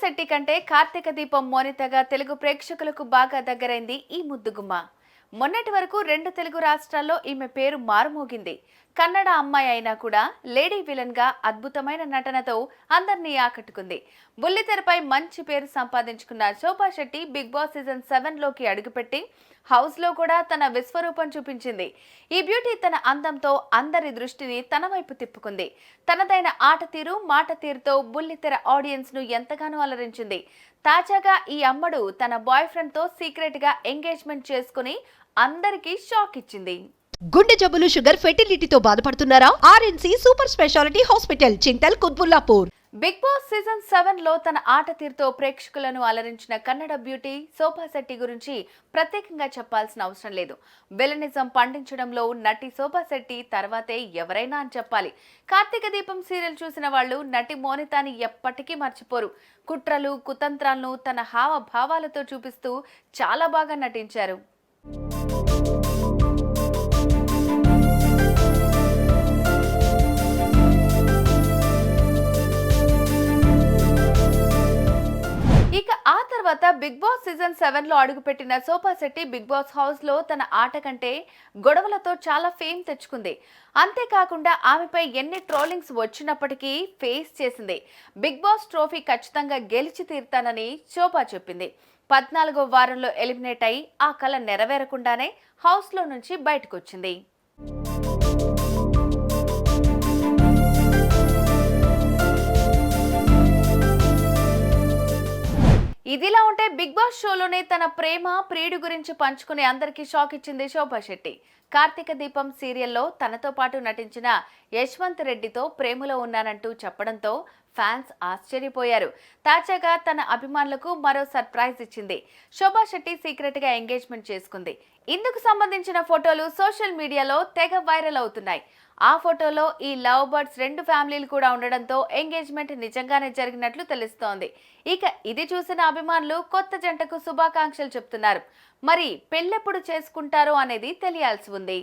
శెట్టి కంటే కార్తీక దీపం మోనితగా తెలుగు ప్రేక్షకులకు బాగా దగ్గరైంది ఈ ముద్దుగుమ్మ. మొన్నటి వరకు రెండు తెలుగు రాష్ట్రాల్లో ఈమె పేరు మారుమోగింది. కన్నడ అమ్మాయి అయినా కూడా లేడీ విలన్గా అద్భుతమైన నటనతో అందరినీ ఆకట్టుకుంది. బుల్లితెరపై మంచి పేరు సంపాదించుకున్న Shobha Shetty big boss season సెవెన్లోకి అడుగుపెట్టి హౌస్లో కూడా తన విశ్వరూపం చూపించింది. ఈ బ్యూటీ తన అందంతో అందరి దృష్టిని తన వైపు తిప్పుకుంది. తనదైన ఆట తీరు మాట తీరుతో బుల్లితెర ఆడియన్స్ను ఎంతగానో అలరించింది. తాజాగా ఈ అమ్మడు తన బాయ్ ఫ్రెండ్తో సీక్రెట్గా ఎంగేజ్మెంట్ చేసుకుని అందరికీ షాక్ ఇచ్చింది. గుండె జబ్బులు షుగర్ ఫెర్టిలిటీతో బాధపడుతున్నారా? RNC super speciality hospital Chintal Quthbullapur. Bigg Boss season సెవెన్లో తన ఆట తీరుతో ప్రేక్షకులను అలరించిన కన్నడ బ్యూటీ శోభా శెట్టి గురించి ప్రత్యేకంగా చెప్పాల్సిన అవసరం లేదు. విలనిజం పండించడంలో నటి శోభా శెట్టి తర్వాతే ఎవరైనా అని చెప్పాలి. కార్తీక దీపం సీరియల్ చూసిన వాళ్ళు నటి మోనితాని ఎప్పటికీ మర్చిపోరు. కుట్రలు కుతంత్రాలను తన హావభావాలతో చూపిస్తూ చాలా బాగా నటించారు. తర్వాత బిగ్ బాస్ సీజన్ సెవెన్లో అడుగుపెట్టిన సోఫా శెట్టి బిగ్ బాస్ హౌస్లో తన ఆట కంటే గొడవలతో చాలా ఫేమ్ తెచ్చుకుంది. అంతేకాకుండా ఆమెపై ఎన్ని ట్రోలింగ్స్ వచ్చినప్పటికీ ఫేస్ చేసింది. బిగ్ బాస్ ట్రోఫీ ఖచ్చితంగా గెలిచి తీరుతానని శోభా చెప్పింది. పద్నాలుగో వారంలో ఎలిమినేట్ అయి ఆ కళ నెరవేరకుండానే హౌస్లో నుంచి బయటకొచ్చింది. ఇదిలా ఉంటే బిగ్ బాస్ షోలోనే తన ప్రేమ ప్రియుడి గురించి పంచుకుని అందరికీ షాక్ ఇచ్చింది శోభా శెట్టి. కార్తీక దీపం సీరియల్లో తనతో పాటు నటించిన యశ్వంత్ రెడ్డితో ప్రేమలో ఉన్నానంటూ చెప్పడంతో ఫ్యాన్స్ ఆశ్చర్యపోయారు. తాజాగా తన అభిమానులకు మరో సర్ప్రైజ్ ఇచ్చింది. శోభా శెట్టి సీక్రెట్గా ఎంగేజ్మెంట్ చేసుకుంది. ఇందుకు సంబంధించిన ఫోటోలు సోషల్ మీడియాలో తెగ వైరల్ అవుతున్నాయి. ఆ ఫోటోలో ఈ లవ్ బర్డ్స్ రెండు ఫ్యామిలీలు కూడా ఉండడంతో ఎంగేజ్మెంట్ నిజంగానే జరిగినట్లు తెలుస్తోంది. ఇక ఇది చూసిన అభిమానులు కొత్త జంటకు శుభాకాంక్షలు చెప్తున్నారు. మరి పెళ్ళెప్పుడు చేసుకుంటారో అనేది తెలియాల్సి ఉంది. ఉంది